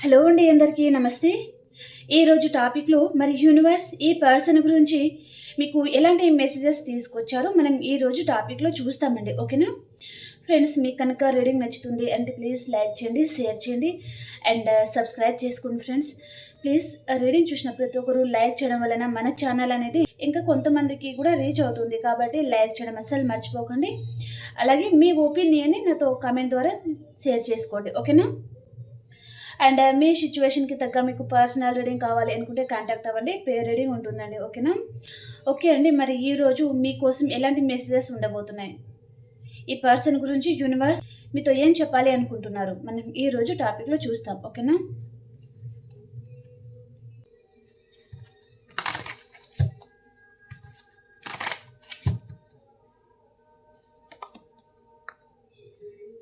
Hello అండి అందరికీ నమస్తే. ఈరోజు టాపిక్లో మరి యూనివర్స్ ఈ పర్సన్ గురించి మీకు ఎలాంటి మెసేజెస్ తీసుకొచ్చారో మనం ఈరోజు టాపిక్లో చూస్తామండి ఓకేనా? ఫ్రెండ్స్ మీకు కనుక రీడింగ్ నచ్చుతుంది అంటే ప్లీజ్ లైక్ చేయండి షేర్ చేయండి అండ్ సబ్స్క్రైబ్ చేసుకోండి ఫ్రెండ్స్. ప్లీజ్ రీడింగ్ చూసిన ప్రతి ఒక్కరు లైక్ చేయడం వలన మన ఛానల్ అనేది ఇంకా కొంతమందికి కూడా రీచ్ అవుతుంది కాబట్టి లైక్ చేయడం అస్సలు మర్చిపోకండి. అలాగే మీ ఒపీనియన్ని నాతో కామెంట్ ద్వారా షేర్ చేసుకోండి ఓకేనా? అండ్ uh, మీ సిచ్యువేషన్కి తగ్గ మీకు పర్సనల్ రీడింగ్ కావాలి అనుకుంటే కాంటాక్ట్ అవ్వండి. పే రీడింగ్ ఉంటుందండి ఓకేనా ఓకే అండి మరి ఈరోజు మీకోసం ఎలాంటి మెసేజెస్ ఉండబోతున్నాయి? ఈ పర్సన్ గురించి యూనివర్స్ మీతో ఏం చెప్పాలి అనుకుంటున్నారు? మనం ఈరోజు టాపిక్లో చూస్తాం ఓకేనా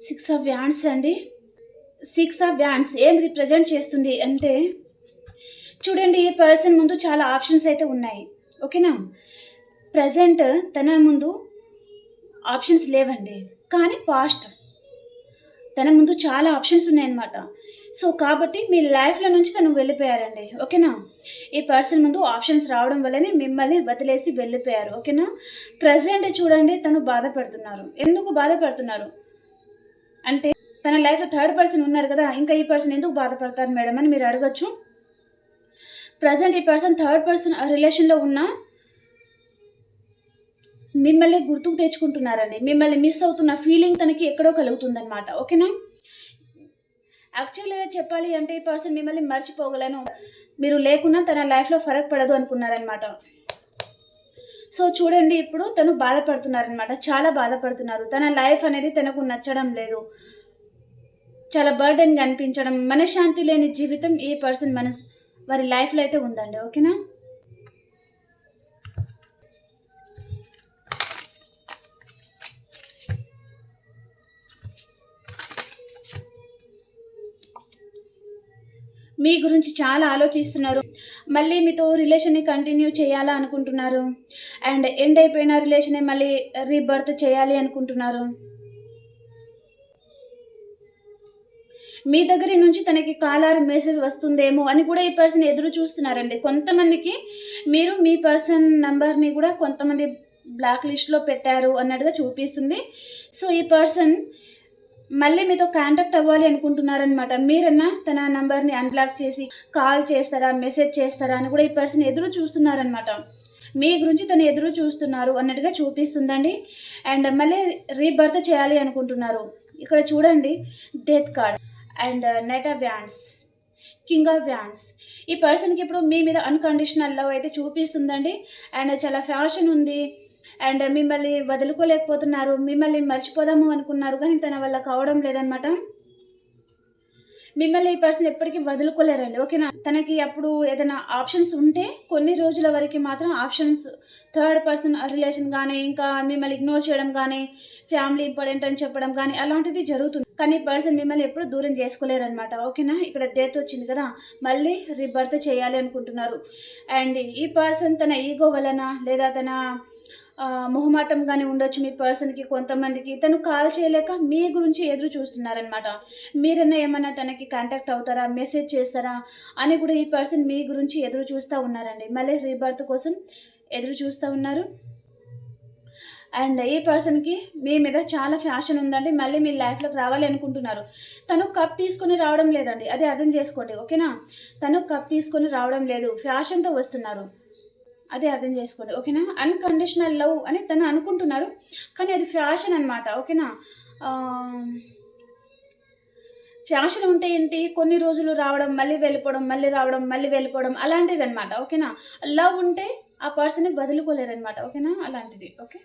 సిక్స్ ఆఫ్ వ్యాండ్స్ అండి. సిక్స్ ఆఫ్ వ్యాన్స్ ఏం రిప్రజెంట్ చేస్తుంది అంటే చూడండి ఈ పర్సన్ ముందు చాలా ఆప్షన్స్ అయితే ఉన్నాయి. ఓకేనా ప్రజెంట్ తన ముందు ఆప్షన్స్ లేవండి. కానీ పాస్ట్ తన ముందు చాలా ఆప్షన్స్ ఉన్నాయన్నమాట. సో కాబట్టి మీ లైఫ్లో నుంచి తను వెళ్ళిపోయారండి. ఓకేనా ఈ పర్సన్ ముందు ఆప్షన్స్ రావడం వల్లనే మిమ్మల్ని వదిలేసి వెళ్ళిపోయారు. ఓకేనా ప్రజెంట్ చూడండి తను బాధపడుతున్నారు. ఎందుకు బాధపడుతున్నారు? అంటే తన లైఫ్లో థర్డ్ పర్సన్ ఉన్నారు కదా ఇంకా ఈ పర్సన్ ఎందుకు బాధపడతారు మేడం అని మీరు అడగచ్చు. ప్రజెంట్ ఈ పర్సన్ థర్డ్ పర్సన్ రిలేషన్లో ఉన్న మిమ్మల్ని గుర్తుకు తెచ్చుకుంటున్నారండి. మిమ్మల్ని మిస్ అవుతున్న ఫీలింగ్ తనకి ఎక్కడో కలుగుతుందన్నమాట. ఓకేనా యాక్చువల్గా చెప్పాలి అంటే ఈ పర్సన్ మిమ్మల్ని మర్చిపోగలను. మీరు లేకున్నా తన లైఫ్లో ఫరక్ పడదు అనుకున్నారనమాట సో చూడండి ఇప్పుడు తను బాధపడుతున్నారనమాట చాలా బాధపడుతున్నారు. తన లైఫ్ అనేది తనకు నచ్చడం లేదు. చాలా బర్డెన్గా అనిపించడం మనశ్శాంతి లేని జీవితం ఈ పర్సన్ మనస్ వారి లైఫ్లో అయితే ఉందండి. ఓకేనా? మీ గురించి చాలా ఆలోచిస్తున్నారు. మళ్ళీ మీతో రిలేషన్ని కంటిన్యూ చేయాలా అనుకుంటున్నారు. అండ్ ఎండ్ అయిపోయిన రిలేషన్ని మళ్ళీ రీబర్త్ చేయాలి అనుకుంటున్నారు. మీ దగ్గర నుంచి తనకి కాలార్ మెసేజ్ వస్తుందేమో అని కూడా ఈ పర్సన్ ఎదురు చూస్తున్నారండి. కొంతమందికి మీరు మీ పర్సన్ నంబర్ని కూడా కొంతమంది బ్లాక్ లిస్ట్లో పెట్టారు అన్నట్టుగా చూపిస్తుంది. సో ఈ పర్సన్ మళ్ళీ మీతో కాంటాక్ట్ అవ్వాలి అనుకుంటున్నారనమాట మీరన్నా తన నంబర్ని అన్బ్లాక్ చేసి కాల్ చేస్తారా మెసేజ్ చేస్తారా అని కూడా ఈ పర్సన్ ఎదురు చూస్తున్నారనమాట మీ గురించి తను ఎదురు చూస్తున్నారు అన్నట్టుగా చూపిస్తుందండి. అండ్ మళ్ళీ రీబర్త్ చేయాలి అనుకుంటున్నారు. ఇక్కడ చూడండి death card and knight of wands king of wands ఈ పర్సన్కి ఇప్పుడు మీ మీద అన్కండిషనల్ లవ్ అయితే చూపిస్తుందండి. అండ్ చాలా ఫ్యాషన్ ఉంది. అండ్ మిమ్మల్ని వదులుకోలేకపోతున్నారు. మిమ్మల్ని మర్చిపోదాము అనుకున్నారు. కానీ తన వల్ల కావడం లేదనమాట మిమ్మల్ని ఈ పర్సన్ ఎప్పటికీ వదులుకోలేరండి. ఓకేనా? తనకి అప్పుడు ఏదైనా ఆప్షన్స్ ఉంటే కొన్ని రోజుల వరకు మాత్రం ఆప్షన్స్ థర్డ్ పర్సన్ రిలేషన్ కానీ ఇంకా మిమ్మల్ని ఇగ్నోర్ చేయడం కానీ ఫ్యామిలీ ఇంపార్టెంట్ అని చెప్పడం కానీ అలాంటిది జరుగుతుంది. కానీ పర్సన్ మిమ్మల్ని ఎప్పుడు దూరం చేసుకోలేరనమాట ఓకేనా? ఇక్కడ డెత్ వచ్చింది కదా? మళ్ళీ రిబర్త్ చేయాలి అనుకుంటున్నారు. అండ్ ఈ పర్సన్ తన ఈగో వలన లేదా తన మొహమాటం కానీ ఉండొచ్చు మీ పర్సన్కి కొంతమందికి. తను కాల్ చేయలేక మీ గురించి ఎదురు చూస్తున్నారనమాట మీరన్నా ఏమన్నా తనకి కాంటాక్ట్ అవుతారా? మెసేజ్ చేస్తారా? అని కూడా ఈ పర్సన్ మీ గురించి ఎదురు చూస్తూ ఉన్నారండి. మళ్ళీ రీబర్త్ కోసం ఎదురు చూస్తూ ఉన్నారు. అండ్ ఈ పర్సన్కి మీ మీద చాలా ఫ్యాషన్ ఉందండి మళ్ళీ మీ లైఫ్లోకి రావాలి అనుకుంటున్నారు. తను కప్ తీసుకొని రావడం లేదండి అది అర్థం చేసుకోండి ఓకేనా? తను కప్ తీసుకొని రావడం లేదు ఫ్యాషన్తో వస్తున్నారు. అదే అర్థం చేసుకోండి ఓకేనా? అన్కండిషనల్ లవ్ అని తను అనుకుంటున్నారు కానీ అది ఫ్యాషన్ అనమాట ఓకేనా? ఫ్యాషన్ ఉంటే ఏంటి? కొన్ని రోజులు రావడం మళ్ళీ వెళ్ళిపోవడం మళ్ళీ రావడం మళ్ళీ వెళ్ళిపోవడం అలాంటిది అనమాట ఓకేనా? లవ్ ఉంటే ఆ పర్సన్ని వదులుకోలేరనమాట ఓకేనా? అలాంటిది ఓకే?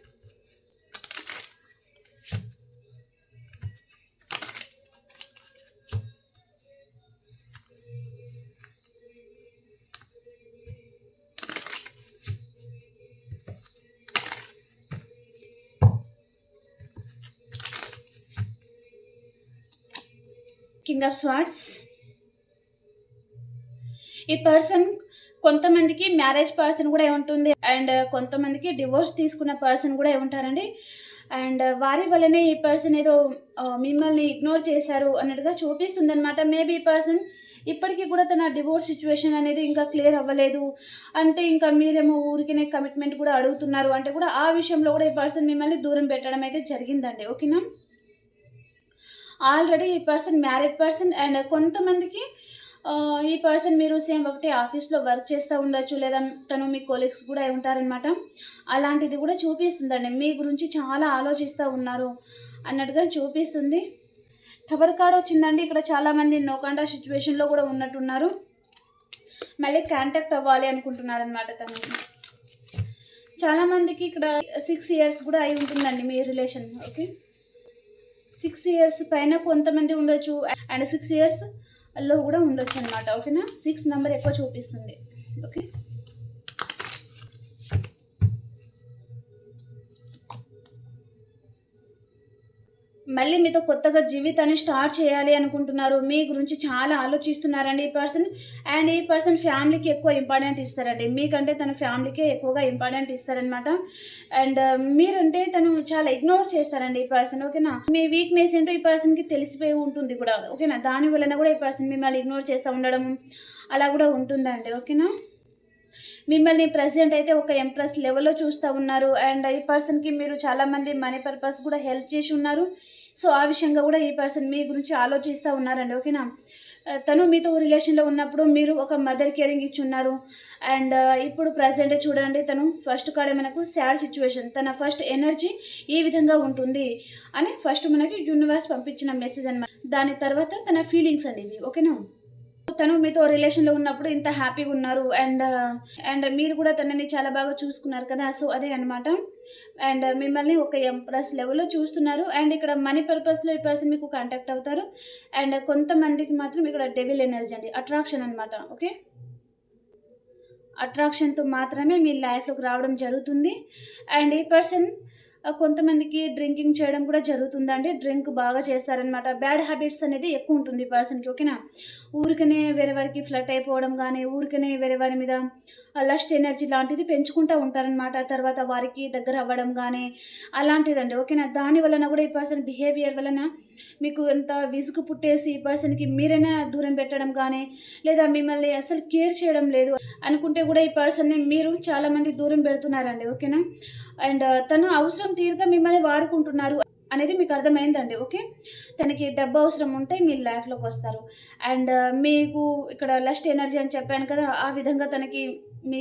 King of swords. ఈ పర్సన్ కొంతమందికి మ్యారేజ్ పర్సన్ కూడా ఉంటుంది. అండ్ కొంతమందికి డివోర్స్ తీసుకున్న పర్సన్ కూడా ఉంటారండి. అండ్ వారి వల్లనే ఈ పర్సన్ ఏదో మిమ్మల్ని ఇగ్నోర్ చేశారు అన్నట్టుగా చూపిస్తుంది అనమాట మేబీ ఈ పర్సన్ ఇప్పటికీ కూడా తన డివోర్స్ సిచ్యువేషన్ అనేది ఇంకా క్లియర్ అవ్వలేదు. అంటే ఇంకా మీరేమో ఊరికనే కమిట్మెంట్ కూడా అడుగుతున్నారు. అంటే కూడా ఆ విషయంలో కూడా ఈ పర్సన్ మిమ్మల్ని దూరం పెట్టడం అయితే జరిగిందండి. ఓకేనా? ఆల్రెడీ ఈ పర్సన్ మ్యారీడ్ పర్సన్ అండ్ కొంతమందికి ఈ పర్సన్ మీరు సేమ్ ఒకటే ఆఫీస్లో వర్క్ చేస్తూ ఉండొచ్చు లేదా తను మీ కొలీగ్స్ కూడా ఉంటారనమాట అలాంటిది కూడా చూపిస్తుందండి. మీ గురించి చాలా ఆలోచిస్తూ ఉన్నారు అన్నట్టుగా చూపిస్తుంది. టవర్ కార్డ్ వచ్చిందండి. ఇక్కడ చాలామంది నోకాండా సిచ్యువేషన్లో కూడా ఉన్నట్టున్నారు. మళ్ళీ కాంటాక్ట్ అవ్వాలి అనుకుంటున్నారు అనమాట తను. చాలామందికి ఇక్కడ సిక్స్ ఇయర్స్ కూడా అయి ఉంటుందండి మీ రిలేషన్. ఓకే? సిక్స్ ఇయర్స్ పైన కొంతమంది ఉండొచ్చు అండ్ సిక్స్ ఇయర్స్లో కూడా ఉండొచ్చు అనమాట ఓకేనా? సిక్స్ నెంబర్ ఎక్కువ చూపిస్తుంది ఓకే? మళ్ళీ మీతో కొత్తగా జీవితాన్ని స్టార్ట్ చేయాలి అనుకుంటున్నారు. మీ గురించి చాలా ఆలోచిస్తున్నారండి ఈ పర్సన్. అండ్ ఈ పర్సన్ ఫ్యామిలీకి ఎక్కువ ఇంపార్టెంట్ ఇస్తారండి. మీకంటే తన ఫ్యామిలీకే ఎక్కువగా ఇంపార్టెంట్ ఇస్తారనమాట అండ్ uh, మీరంటే తను చాలా ఇగ్నోర్ చేస్తారండి ఈ పర్సన్ ఓకేనా? మీ వీక్నెస్ ఏంటో ఈ పర్సన్కి తెలిసిపోయి ఉంటుంది కూడా ఓకేనా? దాని వలన కూడా ఈ పర్సన్ మిమ్మల్ని ఇగ్నోర్ చేస్తూ ఉండడం అలా కూడా ఉంటుందండి ఓకేనా? మిమ్మల్ని ప్రజెంట్ అయితే ఒక ఎంప్రెస్ లెవెల్లో చూస్తూ ఉన్నారు. అండ్ ఈ పర్సన్కి మీరు చాలామంది మనీ పర్పస్ కూడా హెల్ప్ చేసి ఉన్నారు. సో ఆ విషయంగా కూడా ఈ పర్సన్ మీ గురించి ఆలోచిస్తూ ఉన్నారండి ఓకేనా? తను మీతో రిలేషన్లో ఉన్నప్పుడు మీరు ఒక మదర్ కేరింగ్ ఇచ్చి ఉన్నారు అండ్ ఇప్పుడు ప్రజెంట్ చూడండి తను ఫస్ట్ కాడే మనకు సాడ్ సిచ్యువేషన్ తన ఫస్ట్ ఎనర్జీ ఈ విధంగా ఉంటుంది అని ఫస్ట్ మనకి యూనివర్స్ పంపించిన మెసేజ్ అనమాట దాని తర్వాత తన ఫీలింగ్స్ అనేవి ఓకేనా? తను మీతో రిలేషన్లో ఉన్నప్పుడు ఇంత హ్యాపీగా ఉన్నారు. అండ్ అండ్ మీరు కూడా తనని చాలా బాగా చూసుకున్నారు కదా. సో అదే అనమాట అండ్ మిమ్మల్ని ఒక ఎంప్రెస్ లెవెల్లో చూస్తున్నారు. అండ్ ఇక్కడ మనీ పర్పస్లో ఈ పర్సన్ మీకు కాంటాక్ట్ అవుతారు. అండ్ కొంతమందికి మాత్రం ఇక్కడ డెవిల్ ఎనర్జీ అండి. అట్రాక్షన్ అనమాట ఓకే అట్రాక్షన్తో మాత్రమే మీ లైఫ్లోకి రావడం జరుగుతుంది. అండ్ ఈ పర్సన్ కొంతమందికి డ్రింకింగ్ చేయడం కూడా జరుగుతుందండి. డ్రింక్ బాగా చేస్తారనమాట బ్యాడ్ హ్యాబిట్స్ అనేది ఎక్కువ ఉంటుంది ఈ పర్సన్కి ఓకేనా ఊరికనే వేరే వారికి ఫ్లట్ అయిపోవడం కానీ ఊరికనే వేరే వారి మీద లస్ట్ ఎనర్జీ లాంటిది పెంచుకుంటూ ఉంటారనమాట తర్వాత వారికి దగ్గర అవ్వడం కానీ అలాంటిదండి. ఓకేనా? దాని వలన కూడా ఈ పర్సన్ బిహేవియర్ వలన మీకు ఎంత విసుగు పుట్టేసి ఈ పర్సన్కి మీరైనా దూరం పెట్టడం కానీ లేదా మిమ్మల్ని అసలు కేర్ చేయడం లేదు అనుకుంటే కూడా ఈ పర్సన్ని మీరు చాలామంది దూరం పెడుతున్నారండి. ఓకేనా? అండ్ తను అవసరం తీరుగా మిమ్మల్ని వాడుకుంటున్నారు. అనేది మీకు అర్థమైందండి ఓకే? తనకి డబ్బు అవసరం ఉంటే మీ లైఫ్లోకి వస్తారు. అండ్ uh, మీకు ఇక్కడ లస్ట్ ఎనర్జీ అని చెప్పాను కదా ఆ విధంగా తనకి మీ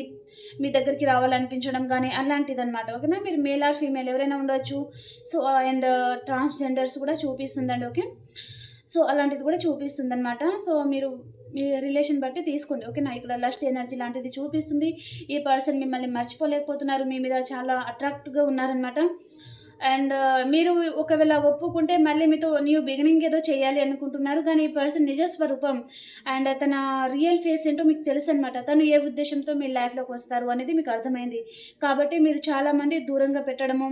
మీ దగ్గరికి రావాలనిపించడం కానీ అలాంటిది అనమాట ఓకేనా? మీరు మేల్ ఆర్ ఫీమేల్ ఎవరైనా ఉండొచ్చు. సో అండ్ uh, ట్రాన్స్జెండర్స్ కూడా చూపిస్తుందండి ఓకే? సో అలాంటిది కూడా చూపిస్తుంది అనమాట సో మీరు మీ రిలేషన్ బట్టి తీసుకోండి ఓకేనా? ఇక్కడ లస్ట్ ఎనర్జీ లాంటిది చూపిస్తుంది. ఈ పర్సన్ మిమ్మల్ని మర్చిపోలేకపోతున్నారు మీ మీద చాలా అట్రాక్ట్గా ఉన్నారనమాట అండ్ మీరు ఒకవేళ ఒప్పుకుంటే మళ్ళీ మీతో న్యూ బిగినింగ్ ఏదో చేయాలి అనుకుంటున్నారు కానీ ఈ పర్సన్ నిజ స్వరూపం అండ్ తన రియల్ ఫేస్ ఏంటో మీకు తెలుసు అనమాట తను ఏ ఉద్దేశంతో మీ లైఫ్లోకి వస్తారు అనేది మీకు అర్థమైంది. కాబట్టి మీరు చాలామంది దూరంగా పెట్టడము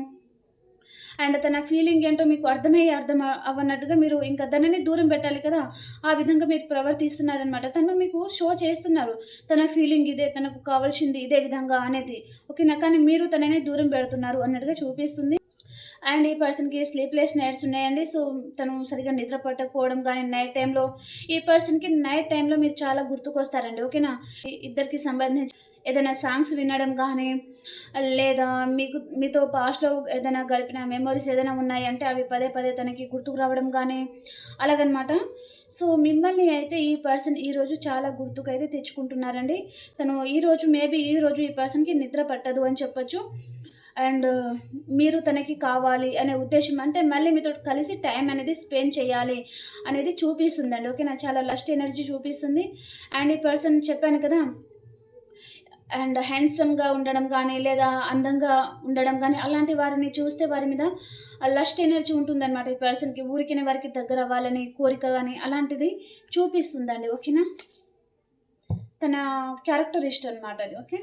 అండ్ తన ఫీలింగ్ ఏంటో మీకు అర్థమయ్యి అర్థం అవ్వనట్టుగా మీరు ఇంకా తనని దూరం పెట్టాలి కదా ఆ విధంగా మీరు ప్రవర్తిస్తున్నారనమాట తను మీకు షో చేస్తున్నారు. తన ఫీలింగ్ ఇదే తనకు కావాల్సింది ఇదే విధంగా అనేది. ఓకేనా? కానీ మీరు తనని దూరం పెడుతున్నారు అన్నట్టుగా చూపిస్తుంది. అండ్ ఈ పర్సన్కి స్లీప్లెస్ నైట్స్ ఉన్నాయండి. సో తను సరిగా నిద్ర పట్టకపోవడం కానీ నైట్ టైంలో ఈ పర్సన్కి నైట్ టైంలో మీరు చాలా గుర్తుకొస్తారండి. ఓకేనా? ఇద్దరికి సంబంధించి ఏదైనా సాంగ్స్ వినడం కానీ లేదా మీకు మీతో పాస్ట్లో ఏదైనా గడిపిన మెమరీస్ ఏదైనా ఉన్నాయంటే అవి పదే పదే తనకి గుర్తుకు రావడం కానీ అలాగనమాట. సో మిమ్మల్ని అయితే ఈ పర్సన్ ఈరోజు చాలా గుర్తుకు అయితే తెచ్చుకుంటున్నారండి. తను ఈరోజు మేబీ ఈరోజు ఈ పర్సన్కి నిద్ర పట్టదు అని చెప్పొచ్చు. అండ్ మీరు తనకి కావాలి అనే ఉద్దేశం అంటే మళ్ళీ మీతో కలిసి టైం అనేది స్పెండ్ చేయాలి అనేది చూపిస్తుందండి. ఓకేనా చాలా లస్ట్ ఎనర్జీ చూపిస్తుంది. అండ్ ఈ పర్సన్ చెప్పాను కదా అండ్ హ్యాండ్సమ్గా ఉండడం కానీ లేదా అందంగా ఉండడం కానీ అలాంటి వారిని చూస్తే వారి మీద లస్ట్ ఎనర్జీ ఉంటుందన్నమాట. ఈ పర్సన్కి ఊరికిన వారికి దగ్గర అవ్వాలని కోరిక కానీ అలాంటిది చూపిస్తుందండి. ఓకేనా? తన క్యారెక్టర్ ఇష్టం అనమాట అది. ఓకే?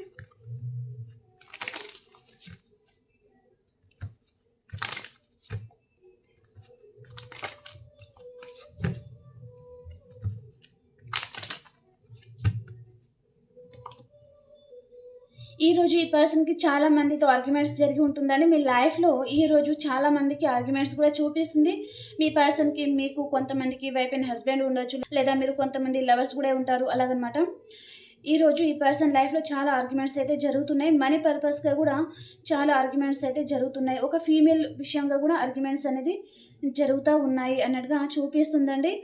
ఈ రోజు ఈ పర్సన్కి చాలా మందితో ఆర్గ్యుమెంట్స్ జరిగి ఉంటుందండి. మీ లైఫ్లో ఈ రోజు చాలా మందికి ఆర్గ్యుమెంట్స్ కూడా చూపిస్తుంది. మీ పర్సన్కి మీకు కొంతమందికి వైఫ్ అండ్ హస్బెండ్ ఉండొచ్చు లేదా మీరు కొంతమంది లవర్స్ కూడా ఉంటారు అలాగనమాట. ఈరోజు ఈ పర్సన్ లైఫ్లో చాలా ఆర్గ్యుమెంట్స్ అయితే జరుగుతున్నాయి. మనీ పర్పస్గా కూడా చాలా ఆర్గ్యుమెంట్స్ అయితే జరుగుతున్నాయి. ఒక ఫీమేల్ విషయంగా కూడా ఆర్గ్యుమెంట్స్ అనేది జరుగుతూ ఉన్నాయి అన్నట్టుగా చూపిస్తుందండి.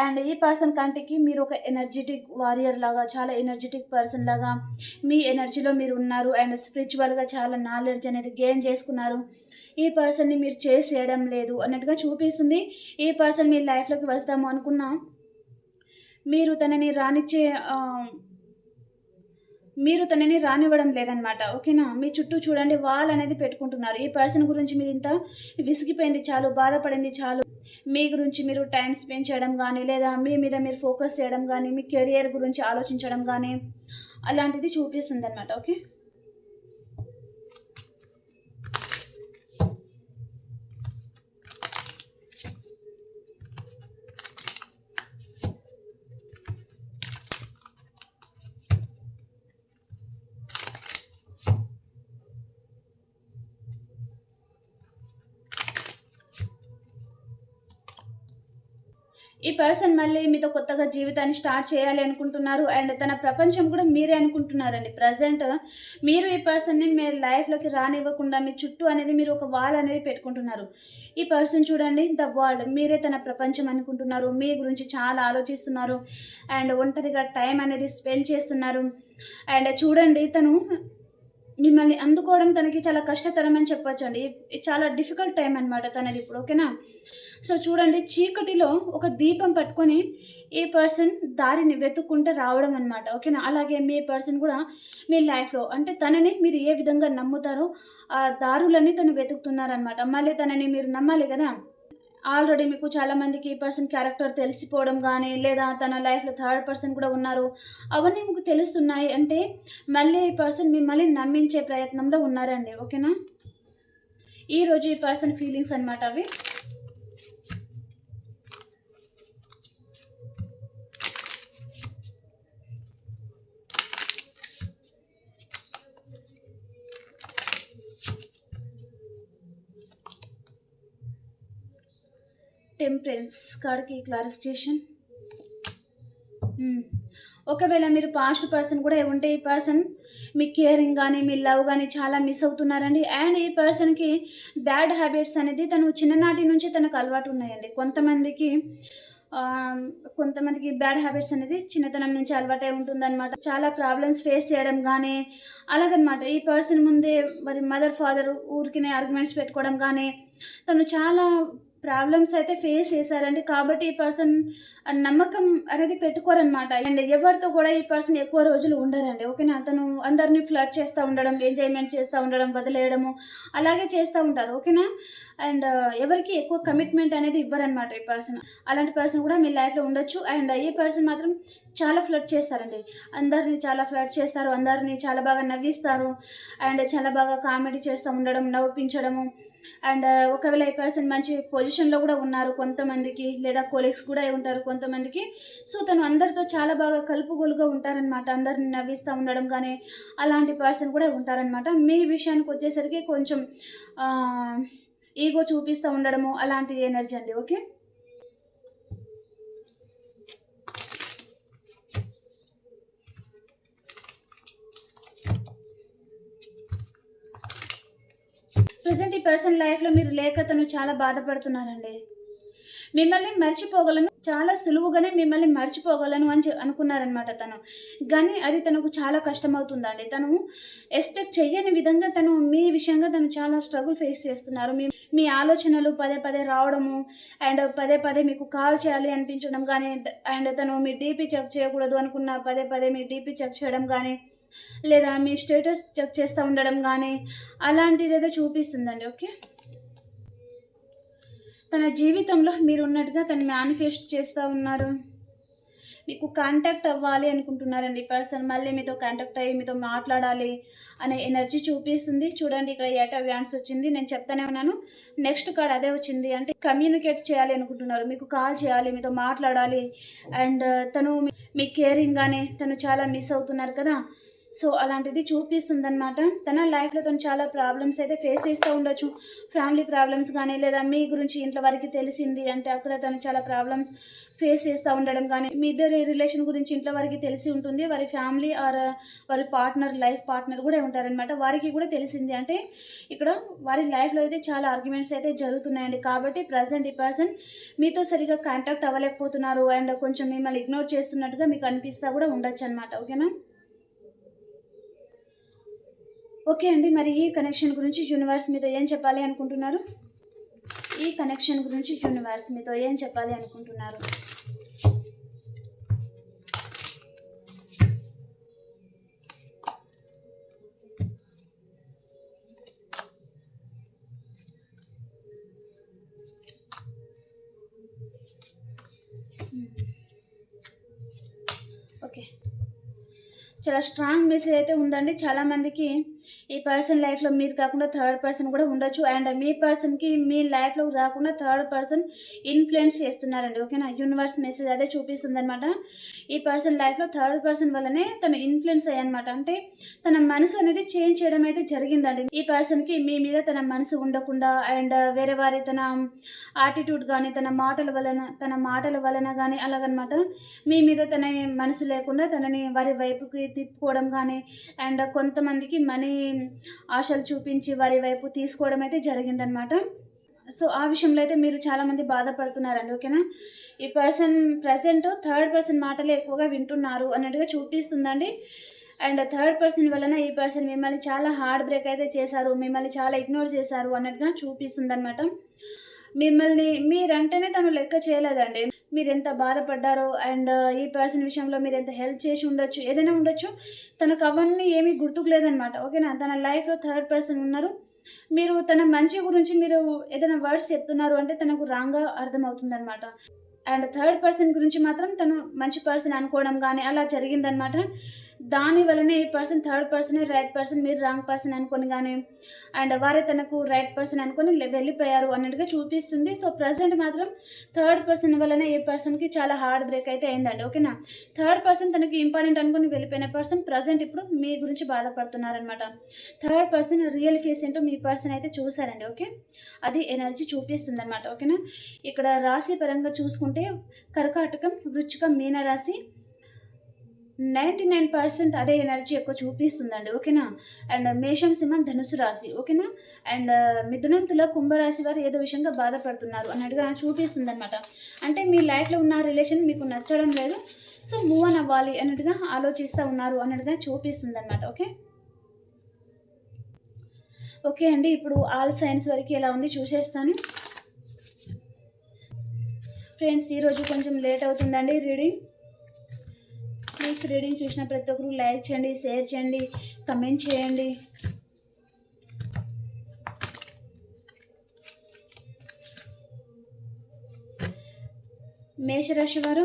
అండ్ ఈ పర్సన్ కంటికి మీరు ఒక ఎనర్జెటిక్ వారియర్ లాగా చాలా ఎనర్జెటిక్ పర్సన్ లాగా మీ ఎనర్జీలో మీరు ఉన్నారు అండ్ స్పిరిచువల్గా చాలా నాలెడ్జ్ అనేది గెయిన్ చేసుకున్నారు. ఈ పర్సన్ని మీరు చేసేయడం లేదు అన్నట్టుగా చూపిస్తుంది. ఈ పర్సన్ మీ లైఫ్లోకి వస్తాము అనుకున్నా మీరు తనని రానిచ్చే మీరు తనని రానివ్వడం లేదనమాట ఓకేనా? మీ చుట్టూ చూడండి వాల్ అనేది పెట్టుకుంటున్నారు. ఈ పర్సన్ గురించి మీరు ఇంత విసిగిపోయింది చాలు బాధపడింది చాలు. మీ గురించి మీరు టైం స్పెండ్ చేయడం కానీ లేదా మీ మీద మీరు ఫోకస్ చేయడం కానీ మీ కెరియర్ గురించి ఆలోచించడం కానీ అలాంటిది చూపిస్తుంది అనమాట ఓకే పర్సన్ మళ్ళీ మీతో కొత్తగా జీవితాన్ని స్టార్ట్ చేయాలి అనుకుంటున్నారు. అండ్ తన ప్రపంచం కూడా మీరే అనుకుంటున్నారండి. ప్రజెంట్ మీరు ఈ పర్సన్ని మీ లైఫ్లోకి రానివ్వకుండా మీ చుట్టూ అనేది మీరు ఒక వాల్ అనేది పెట్టుకుంటున్నారు. ఈ పర్సన్ చూడండి ద వరల్డ్ మీరే తన ప్రపంచం అనుకుంటున్నారు. మీ గురించి చాలా ఆలోచిస్తున్నారు. అండ్ ఒంటరిగా టైం అనేది స్పెండ్ చేస్తున్నారు. అండ్ చూడండి తను మిమ్మల్ని అందుకోవడం తనకి చాలా కష్టతరం అని చెప్పొచ్చు అండి చాలా డిఫికల్ట్ టైం అనమాట తనది ఇప్పుడు ఓకేనా? సో చూడండి చీకటిలో ఒక దీపం పట్టుకొని ఈ పర్సన్ దారిని వెతుక్కుంటూ రావడం అనమాట ఓకేనా? అలాగే మీ పర్సన్ కూడా మీ లైఫ్లో అంటే తనని మీరు ఏ విధంగా నమ్ముతారో ఆ దారులని తను వెతుకుతున్నారనమాట మళ్ళీ తనని మీరు నమ్మాలి కదా? ఆల్రెడీ మీకు చాలామందికి ఈ పర్సన్ క్యారెక్టర్ తెలిసిపోవడం కానీ లేదా తన లైఫ్లో థర్డ్ పర్సన్ కూడా ఉన్నారు అవన్నీ మీకు తెలుస్తున్నాయి అంటే మళ్ళీ ఈ పర్సన్ మిమ్మల్ని నమ్మించే ప్రయత్నంలో ఉన్నారండి ఓకేనా? ఈరోజు ఈ పర్సన్ ఫీలింగ్స్ అనమాట అవి. టెంపరెన్స్ కాడికి క్లారిఫికేషన్? ఒకవేళ మీరు పాస్ట్ పర్సన్ కూడా ఉంటే ఈ పర్సన్ మీ కేరింగ్ కానీ మీ లవ్ కానీ చాలా మిస్ అవుతున్నారండి. అండ్ ఈ పర్సన్కి బ్యాడ్ హ్యాబిట్స్ అనేది తను చిన్ననాటి నుంచి తనకు అలవాటు ఉన్నాయండి. కొంతమందికి కొంతమందికి బ్యాడ్ హ్యాబిట్స్ అనేది చిన్నతనం నుంచి అలవాటై ఉంటుందన్నమాట. చాలా ప్రాబ్లమ్స్ ఫేస్ చేయడం కానీ అలాగనమాట. ఈ పర్సన్ ముందే మరి మదర్ ఫాదర్ ఊరికినే ఆర్గ్యుమెంట్స్ పెట్టుకోవడం కానీ తను చాలా ప్రాబ్లమ్స్ అయితే ఫేస్ చేశారండి. కాబట్టి ఈ పర్సన్ నమ్మకం అనేది పెట్టుకోరనమాట అండ్ ఎవరితో కూడా ఈ పర్సన్ ఎక్కువ రోజులు ఉండరండి. ఓకేనా? అతను అందరినీ ఫ్లడ్ చేస్తూ ఉండడం ఎంజాయ్మెంట్ చేస్తూ ఉండడం వదిలేయడము అలాగే చేస్తూ ఉంటారు. ఓకేనా? అండ్ ఎవరికి ఎక్కువ కమిట్మెంట్ అనేది ఇవ్వరనమాట ఈ పర్సన్. అలాంటి పర్సన్ కూడా మీ లైఫ్లో ఉండొచ్చు. అండ్ ఈ పర్సన్ మాత్రం చాలా ఫ్లడ్ చేస్తారండి. అందరినీ చాలా ఫ్లడ్ చేస్తారు. అందరినీ చాలా బాగా నవ్విస్తారు. అండ్ చాలా బాగా కామెడీ చేస్తూ ఉండడం నవ్వించడము అండ్ ఒకవేళ ఈ పర్సన్ మంచి పొజిషన్లో కూడా ఉన్నారు కొంతమందికి లేదా కొలీగ్స్ కూడా ఉంటారు కొంతమందికి సో తను అందరితో చాలా బాగా కలుపుగోలుగా ఉంటారనమాట అందరిని నవ్విస్తూ ఉండడం కానీ అలాంటి పర్సన్ కూడా ఉంటారనమాట మీ విషయానికి వచ్చేసరికి కొంచెం ఈగో చూపిస్తూ ఉండడము అలాంటి ఎనర్జీ అండి ఓకే? ప్రజెంట్ ఈ పర్సన్ లైఫ్లో మీరు లేక తను చాలా బాధపడుతున్నారండి. మిమ్మల్ని మర్చిపోగలను చాలా సులువుగానే మిమ్మల్ని మర్చిపోగలను అని అనుకున్నారనమాట తను. కానీ అది తనకు చాలా కష్టమవుతుందండి. తను ఎక్స్పెక్ట్ చెయ్యని విధంగా తను మీ విషయంగా తను చాలా స్ట్రగుల్ ఫేస్ చేస్తున్నారు. మీ మీ ఆలోచనలు పదే పదే రావడము అండ్ పదే పదే మీకు కాల్ చేయాలి అనిపించడం కానీ అండ్ తను మీ డీపీ చెక్ చేయకూడదు అనుకున్న పదే పదే మీ డీపీ చెక్ చేయడం కానీ లేదా మీ స్టేటస్ చెక్ చేస్తూ ఉండడం కానీ అలాంటిది ఏదో చూపిస్తుందండి ఓకే? తన జీవితంలో మీరు ఉన్నట్టుగా తను మేనిఫెస్ట్ చేస్తూ ఉన్నారు. మీకు కాంటాక్ట్ అవ్వాలి అనుకుంటున్నారండి పర్సన్. మళ్ళీ మీతో కాంటాక్ట్ అయ్యి మీతో మాట్లాడాలి అనే ఎనర్జీ చూపిస్తుంది. చూడండి ఇక్కడ ఏటా వ్యాన్స్ వచ్చింది. నేను చెప్తానే ఉన్నాను. నెక్స్ట్ కార్డ్ అదే వచ్చింది. అంటే కమ్యూనికేట్ చేయాలి అనుకుంటున్నారు. మీకు కాల్ చేయాలి మీతో మాట్లాడాలి. అండ్ తను మీ- కేరింగ్గానే కేరింగ్ కానీ తను చాలా మిస్ అవుతున్నారు కదా. సో అలాంటిది చూపిస్తుంది అనమాట తన లైఫ్లో తను చాలా ప్రాబ్లమ్స్ అయితే ఫేస్ చేస్తూ ఉండొచ్చు. ఫ్యామిలీ ప్రాబ్లమ్స్ కానీ లేదా మీ గురించి ఇంట్లో వారికి తెలిసింది అంటే అక్కడ తను చాలా ప్రాబ్లమ్స్ ఫేస్ చేస్తూ ఉండడం కానీ మీ ఇద్దరి రిలేషన్ గురించి ఇంట్లో వారికి తెలిసి ఉంటుంది. వారి ఫ్యామిలీ ఆర్ వారి పార్ట్నర్ లైఫ్ పార్ట్నర్ కూడా ఉంటారనమాట వారికి కూడా తెలిసింది. అంటే ఇక్కడ వారి లైఫ్లో అయితే చాలా ఆర్గ్యుమెంట్స్ అయితే జరుగుతున్నాయండి. కాబట్టి ప్రజెంట్ ఈ పర్సన్ మీతో సరిగా కాంటాక్ట్ అవ్వలేకపోతున్నారు. అండ్ కొంచెం మిమ్మల్ని ఇగ్నోర్ చేస్తున్నట్టుగా మీకు అనిపిస్తా కూడా ఉండొచ్చు అనమాట ఓకేనా? ఓకే అండి. మరి ఈ కనెక్షన్ గురించి యూనివర్స్ మీతో ఏం చెప్పాలి అనుకుంటున్నారు? ఈ కనెక్షన్ గురించి యూనివర్స్ మీతో ఏం చెప్పాలి అనుకుంటున్నారు? Hmm. ఓకే చాలా స్ట్రాంగ్ మెసేజ్ అయితే ఉందండి. చాలామందికి ఈ పర్సన్ లైఫ్లో మీరు కాకుండా థర్డ్ పర్సన్ కూడా ఉండొచ్చు. అండ్ మీ పర్సన్కి మీ లైఫ్లో రాకుండా థర్డ్ పర్సన్ ఇన్ఫ్లుయెన్స్ చేస్తున్నారండి. ఓకేనా యూనివర్స్ మెసేజ్ అదే చూపిస్తుంది అనమాట ఈ పర్సన్ లైఫ్లో థర్డ్ పర్సన్ వల్లనే తను ఇన్ఫ్లుయెన్స్ అయ్యనమాట. అంటే తన మనసు అనేది చేంజ్ చేయడం అయితే జరిగిందండి. ఈ పర్సన్కి మీ మీద తన మనసు ఉండకుండా అండ్ వేరే వారి తన ఆటిట్యూడ్ కానీ తన మాటల వలన తన మాటల వలన కానీ అలాగనమాట మీ మీద తన మనసు లేకుండా తనని వారి వైపుకి తిప్పుకోవడం కానీ అండ్ కొంతమందికి మనీ ఆశలు చూపించి వారి వైపు తీసుకోవడం అయితే జరిగిందనమాట. సో ఆ విషయంలో అయితే మీరు చాలామంది బాధపడుతున్నారండి ఓకేనా? ఈ పర్సన్ ప్రజెంట్ థర్డ్ పర్సన్ మాటలు ఎక్కువగా వింటున్నారు అన్నట్టుగా చూపిస్తుందండి. అండ్ థర్డ్ పర్సన్ వలన ఈ పర్సన్ మిమ్మల్ని చాలా హార్డ్ బ్రేక్ అయితే చేశారు మిమ్మల్ని చాలా ఇగ్నోర్ చేశారు అన్నట్టుగా చూపిస్తుంది అనమాట మిమ్మల్ని మీరంటేనే తను లెక్క చేయలేదండి. మీరు ఎంత బాధపడ్డారో అండ్ ఈ పర్సన్ విషయంలో మీరు ఎంత హెల్ప్ చేసి ఉండొచ్చు ఏదైనా ఉండొచ్చు తనకు అవన్నీ ఏమీ గుర్తుకు లేదనమాట ఓకేనా? తన లైఫ్లో థర్డ్ పర్సన్ ఉన్నారు. మీరు తన మంచి గురించి మీరు ఏదైనా వర్డ్స్ చెప్తున్నారు అంటే తనకు రాంగ్గా అర్థమవుతుందనమాట అండ్ థర్డ్ పర్సన్ గురించి మాత్రం తను మంచి పర్సన్ అనుకోవడం కానీ అలా జరిగిందనమాట దాని వలనే ఈ person third person right person మీరు రాంగ్ పర్సన్ అనుకుని కానీ అండ్ వారే తనకు రైట్ పర్సన్ అనుకుని వెళ్ళిపోయారు అన్నట్టుగా చూపిస్తుంది. సో ప్రజెంట్ మాత్రం థర్డ్ పర్సన్ వలన ఈ పర్సన్కి చాలా హార్డ్ బ్రేక్ అయితే అయిందండి. ఓకేనా థర్డ్ పర్సన్ తనకి ఇంపార్టెంట్ అనుకుని వెళ్ళిపోయిన పర్సన్ ప్రజెంట్ ఇప్పుడు మీ గురించి బాధపడుతున్నారనమాట థర్డ్ పర్సన్ రియల్ ఫేస్ ఏంటో మీ పర్సన్ అయితే చూసారండి. ఓకే అది ఎనర్జీ చూపిస్తుంది అనమాట ఓకేనా ఇక్కడ రాశి పరంగా చూసుకుంటే కర్కాటకం వృచ్చికం మీన రాశి నైంటీ నైన్ పర్సెంట్ అదే ఎనర్జీ ఎక్కువ చూపిస్తుందండి ఓకేనా? అండ్ మేషం సింహం ధనుసు రాశి ఓకేనా? అండ్ మిథునం తుల కుంభరాశి వారు ఏదో విషయంగా బాధపడుతున్నారు అన్నట్టుగా చూపిస్తుంది అనమాట అంటే మీ లైఫ్లో ఉన్న రిలేషన్ మీకు నచ్చడం లేదు సో మూవ్ అని అవ్వాలి అన్నట్టుగా ఆలోచిస్తూ ఉన్నారు అన్నట్టుగా చూపిస్తుంది అనమాట ఓకే? ఓకే అండి ఇప్పుడు ఆల్ సైన్స్ వరకు ఎలా ఉంది చూసేస్తాను. ఫ్రెండ్స్ ఈరోజు కొంచెం లేట్ అవుతుందండి రీడింగ్. న్యూస్ రీడింగ్ చూసిన ప్రతి ఒక్కరు లైక్ చేయండి షేర్ చేయండి కమెంట్ చేయండి. మేషరాశి వారు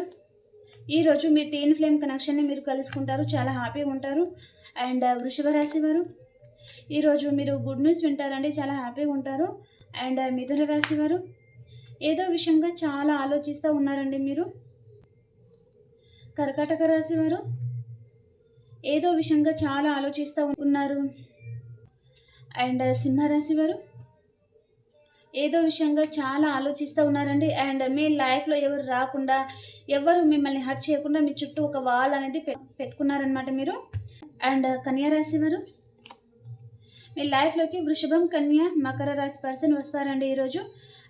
ఈరోజు మీ టీన్ ఫ్లేమ్ కనెక్షన్ని మీరు కలుసుకుంటారు చాలా హ్యాపీగా ఉంటారు. అండ్ వృషభ రాశి వారు ఈరోజు మీరు గుడ్ న్యూస్ వింటారండి చాలా హ్యాపీగా ఉంటారు. అండ్ మిథున రాశి వారు ఏదో విషయంగా చాలా ఆలోచిస్తూ ఉన్నారండి మీరు. కర్కాటక రాశి వారు ఏదో విషయంగా చాలా ఆలోచిస్తూ ఉన్నారు. అండ్ సింహరాశి వారు ఏదో విషయంగా చాలా ఆలోచిస్తూ ఉన్నారండి. అండ్ మీ లైఫ్లో ఎవరు రాకుండా ఎవరు మిమ్మల్ని హర్ట్ చేయకుండా మీ చుట్టూ ఒక వాల్ అనేది పె- పెట్టుకున్నారనమాట మీరు. అండ్ కన్యా రాశి వారు మీ లైఫ్లోకి వృషభం కన్య మకర రాశి పర్సన్ వస్తారండి ఈరోజు.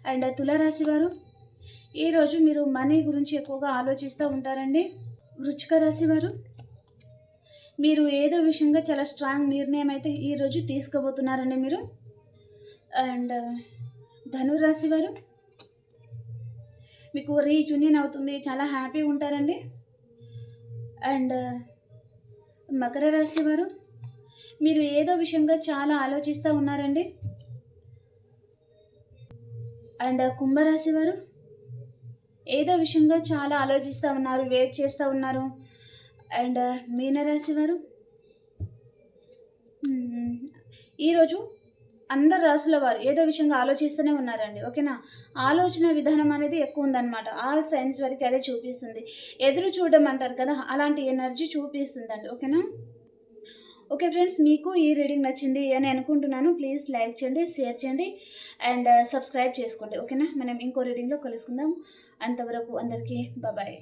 అండ్ తులారాశి వారు ఈరోజు మీరు మనీ గురించి ఎక్కువగా ఆలోచిస్తూ ఉంటారండి. వృచ్చిక రాశి వారు మీరు ఏదో విషయంగా చాలా స్ట్రాంగ్ నిర్ణయం అయితే ఈరోజు తీసుకోబోతున్నారండి మీరు. అండ్ ధనురాశి వారు మీకు రీయూనియన్ అవుతుంది చాలా హ్యాపీగా ఉంటారండి. అండ్ మకర రాశి వారు మీరు ఏదో విషయంగా చాలా ఆలోచిస్తూ ఉన్నారండి. అండ్ కుంభరాశి వారు ఏదో విషయంగా చాలా ఆలోచిస్తూ ఉన్నారు వెయిట్ చేస్తూ ఉన్నారు. అండ్ uh, మీనరాశి వారు? Hmm. ఈరోజు అందరు రాసుల వారు ఏదో విషయంగా ఆలోచిస్తూనే ఉన్నారండి ఓకేనా? ఆలోచన విధానం అనేది ఎక్కువ ఉందన్నమాట. ఆల్ సైన్స్ వరకు అదే చూపిస్తుంది. ఎదురు చూడడం అంటారు కదా అలాంటి ఎనర్జీ చూపిస్తుందండి ఓకేనా? ఓకే ఫ్రెండ్స్ మీకు ఈ రీడింగ్ నచ్చింది అని అనుకుంటున్నాను. ప్లీజ్ లైక్ చేయండి షేర్ చేయండి అండ్ సబ్స్క్రైబ్ చేసుకోండి. ఓకేనా? మనం ఇంకో రీడింగ్లో కలుసుకుందాం. అంతవరకు అందరికీ బాయ్